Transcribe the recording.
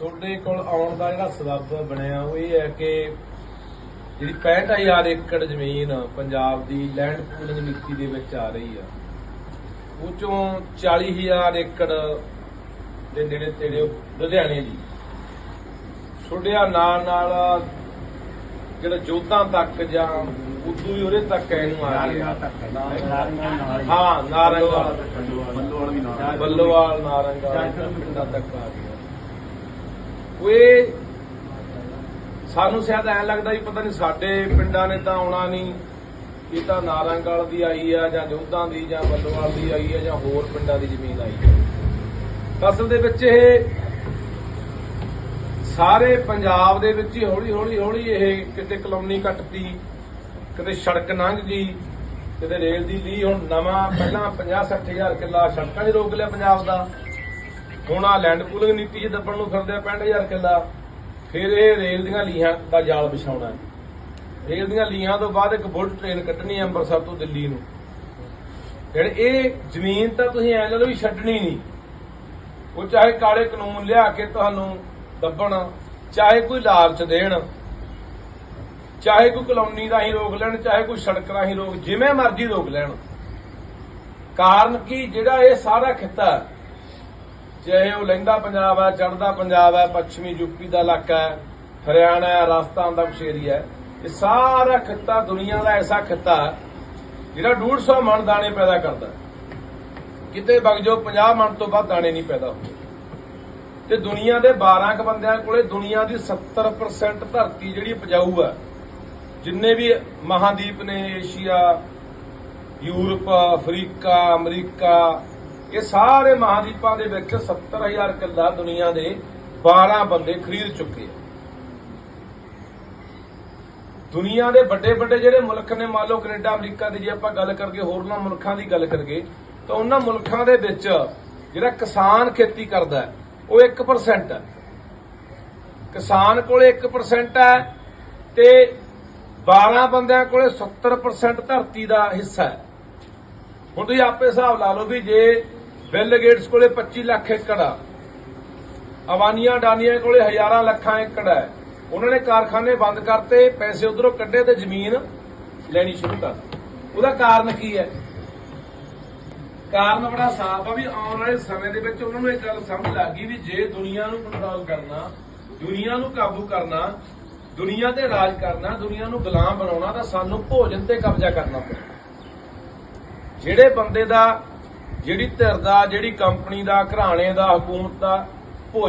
ਤੁਹਾਡੇ ਕੋਲ ਆਉਣ ਦਾ ਜਿਹੜਾ ਸਬੱਬ ਬਣਿਆ ਉਹ ਇਹ ਹੈ ਕਿ ਜਿਹੜੀ 65000 ਏਕੜ ਜ਼ਮੀਨ ਪੰਜਾਬ ਦੀ ਲੈਂਡ ਪੂਲਿੰਗ ਨੀਤੀ ਦੇ ਵਿੱਚ ਆ ਰਹੀ ਆ ਉਹ ਚੋਂ 40000 ਏਕੜ ਦੇ ਨੇੜੇ ਤੇੜੇ ਲੁਧਿਆਣੇ ਦੀ। ਛੋੜਿਆ ਨਾਲ ਨਾਲ ਜਿਹੜਾ ਜੋਧਾਂ ਤੱਕ ਜਾਂ ਉਦੋਂ ਵੀ ਉਹਦੇ ਤੱਕ ਇਹਨੂੰ ਆ ਗਿਆ ਹਾਂ ਨਾਰੰਗਵਾਲ ਬੱਲੋਵਾਲ ਨਾਰੰਗਵਾਲ ਪਿੰਡਾਂ ਤੱਕ ਆ ਗਿਆ ਉਹ ਸਾਨੂੰ ਸ਼ਾਇਦ ਐ ਲੱਗਦਾ ਵੀ ਪਤਾ ਨਹੀਂ ਸਾਡੇ ਪਿੰਡਾਂ ਨੇ ਤਾਂ ਆਉਣਾ ਨਹੀਂ ਇਹ ਤਾਂ ਨਾਰੰਗਵਾਲ ਦੀ ਆਈ ਆ ਜਾਂ ਜੋਧਾਂ ਦੀ ਜਾਂ ਬੱਲੋਵਾਲ ਦੀ ਆਈ ਆ ਜਾਂ ਹੋਰ ਪਿੰਡਾਂ ਦੀ ਜ਼ਮੀਨ ਆਈ ਆ। ਅਸਲ ਦੇ ਵਿੱਚ ਇਹ ਸਾਰੇ ਪੰਜਾਬ ਦੇ ਵਿੱਚ ਹੀ ਹੌਲੀ ਹੌਲੀ ਹੌਲੀ ਇਹ ਕਿਤੇ ਕਲੋਨੀ ਕੱਟਤੀ, ਕਿਤੇ ਸੜਕ ਲੰਘ ਗਈ, ਕਿਤੇ ਰੇਲ ਦੀ ਲੀ ਹੁਣ ਨਵਾਂ, ਪਹਿਲਾਂ 50 60000 ਕਿੱਲਾ ਸੜਕਾਂ 'ਚ ਰੋਕ ਲਿਆ ਪੰਜਾਬ ਦਾ। ਹੁਣ ਆ ਲੈਂਡ ਪੂਲਿੰਗ ਨੀਤੀ 'ਚ ਦੱਬਣ ਨੂੰ ਫਿਰਦੇ ਆ 65000 ਕਿੱਲਾ, ਫਿਰ ਇਹ ਰੇਲ ਦੀਆਂ ਲੀਹਾਂ ਦਾ ਜਾਲ ਵਿਛਾਉਣਾ ਰੇਲ ਦੀਆਂ ਲੀਹਾਂ ਤੋਂ ਬਾਅਦ ਇੱਕ ਬੁਲਟ ਟ੍ਰੇਨ ਕੱਢਣੀ ਹੈ ਅੰਮ੍ਰਿਤਸਰ ਤੋਂ ਦਿੱਲੀ ਨੂੰ। ਜਿਹੜੇ ਇਹ ਜ਼ਮੀਨ ਤਾਂ ਤੁਸੀਂ ਐ ਲਓ ਵੀ ਛੱਡਣੀ ਨਹੀਂ। ਉਹ ਚਾਹੇ ਕਾਲੇ ਕਾਨੂੰਨ ਲਿਆ ਕੇ ਤੁਹਾਨੂੰ ਦੱਬਣ, ਚਾਹੇ ਕੋਈ ਲਾਲਚ ਦੇਣ, ਚਾਹੇ ਕੋਈ ਕਲੋਨੀ ਰਾਹੀਂ ਰੋਕ ਲੈਣ, ਚਾਹੇ ਕੋਈ ਸੜਕ ਰਾਹੀਂ ਰੋਕ, ਜਿਵੇਂ ਮਰਜ਼ੀ ਰੋਕ ਲੈਣ। ਕਾਰਨ ਕੀ? ਜਿਹੜਾ ਇਹ ਸਾਰਾ ਖਿੱਤਾ ਚਾਹੇ ਉਹ ਲਹਿੰਦਾ ਪੰਜਾਬ ਹੈ, ਚੜ੍ਹਦਾ ਪੰਜਾਬ ਹੈ, ਪੱਛਮੀ ਯੂਪੀ ਦਾ ਇਲਾਕਾ ਹੈ, ਹਰਿਆਣਾ ਹੈ, ਰਾਜਸਥਾਨ ਦਾ ਕੁਛ ਏਰੀਆ ਹੈ, ਇਹ ਸਾਰਾ ਖਿੱਤਾ ਦੁਨੀਆ ਦਾ ਐਸਾ ਖਿੱਤਾ ਜਿਹੜਾ 150 ਮਣ ਦਾਣੇ ਪੈਦਾ ਕਰਦਾ ਕਿਤੇ ਬਗਜੋ 50 ਮਣ ਤੋਂ ਵੱਧ ਦਾਣੇ ਨਹੀਂ ਪੈਦਾ ਹੁੰਦੇ। ਤੇ ਦੁਨੀਆ ਦੇ 12 ਕ ਬੰਦਿਆਂ ਕੋਲੇ ਦੁਨੀਆ ਦੀ 70% ਧਰਤੀ ਜਿਹੜੀ ਉਪਜਾਊ ਹੈ, ਜਿੰਨੇ ਵੀ ਮਹਾਦੀਪ ਨੇ, ਏਸ਼ੀਆ, ਯੂਰਪ, ਅਫਰੀਕਾ, ਅਮਰੀਕਾ ਇਹ ਸਾਰੇ ਮਹਾਦੀਪਾਂ ਦੇ ਵਿੱਚ 70000 ਕਿੱਲਾ ਦੁਨੀਆ ਦੇ 12 ਬੰਦੇ ਖਰੀਦ ਚੁੱਕੇ ਆ। ਦੁਨੀਆ ਦੇ ਵੱਡੇ ਵੱਡੇ ਜਿਹੜੇ ਮੁਲਕ ਨੇ, ਮੰਨ ਲਓ ਕੈਨੇਡਾ, ਅਮਰੀਕਾ ਦੀ ਜੇ ਆਪਾਂ ਗੱਲ ਕਰਕੇ ਹੋਰਨਾਂ ਮੁਲਕਾਂ ਦੀ ਗੱਲ ਕਰਗੇ ਤਾਂ ਉਹਨਾਂ ਮੁਲਕਾਂ ਦੇ ਵਿੱਚ ਜਿਹੜਾ ਕਿਸਾਨ ਖੇਤੀ ਕਰਦਾ ਉਹ 1% ਹੈ। ਕਿਸਾਨ ਕੋਲੇ 1% ਹੈ ਤੇ 12 ਬੰਦਿਆਂ ਕੋਲੇ 70% ਧਰਤੀ ਦਾ ਹਿੱਸਾ ਹੈ। ਹੁਣ ਤੁਸੀਂ ਆਪੇ ਹਿਸਾਬ ਲਾ ਲਓ ਵੀ ਜੇ ਬਿੱਲ ਗੇਟਸ ਕੋਲੇ 25 ਲੱਖ ਏਕੜ ਆ। ਅਵਾਨੀਆਂ ਡਾਨੀਆਂ ਕੋਲੇ ਹਜ਼ਾਰਾਂ ਲੱਖਾਂ ਏਕੜ ਹੈ ਉਹਨਾਂ ਨੇ ਕਾਰਖਾਨੇ ਬੰਦ ਕਰਤੇ, ਪੈਸੇ ਉਧਰੋਂ ਕੱਢੇ ਤੇ ਜ਼ਮੀਨ ਲੈਣੀ ਸ਼ੁਰੂ ਕਰ ਦਿੱਤੀ। ਉਹਦਾ ਕਾਰਨ ਕੀ ਹੈ? ਕਾਰਨ ਬੜਾ ਸਾਫ਼ ਆ ਵੀ ਆਉਣ ਵਾਲੇ ਸਮੇਂ ਦੇ ਵਿੱਚ ਉਹਨਾਂ ਨੂੰ ਇਹ ਗੱਲ ਸਮਝ ਲੱਗ ਗਈ ਵੀ ਜੇ ਦੁਨੀਆ ਨੂੰ ਕੰਟਰੋਲ ਕਰਨਾ, ਦੁਨੀਆ ਨੂੰ ਕਾਬੂ ਕਰਨਾ, ਦੁਨੀਆ ਤੇ ਰਾਜ ਕਰਨਾ, ਦੁਨੀਆ ਨੂੰ ਗੁਲਾਮ ਬਣਾਉਣਾ, ਤਾਂ ਸਾਨੂੰ ਭੋਜਨ ਤੇ ਕਬਜ਼ਾ ਕਰਨਾ ਪਵੇ ਜਿਹੜੇ ਬੰਦੇ ਦਾ ਜਿਹੜੀ ਧਿਰ ਦਾ ਜਿਹੜੀ ਕੰਪਨੀ ਦਾ ਘਰਾਣੇ ਦਾ ਹਕੂਮਤ ਦਾ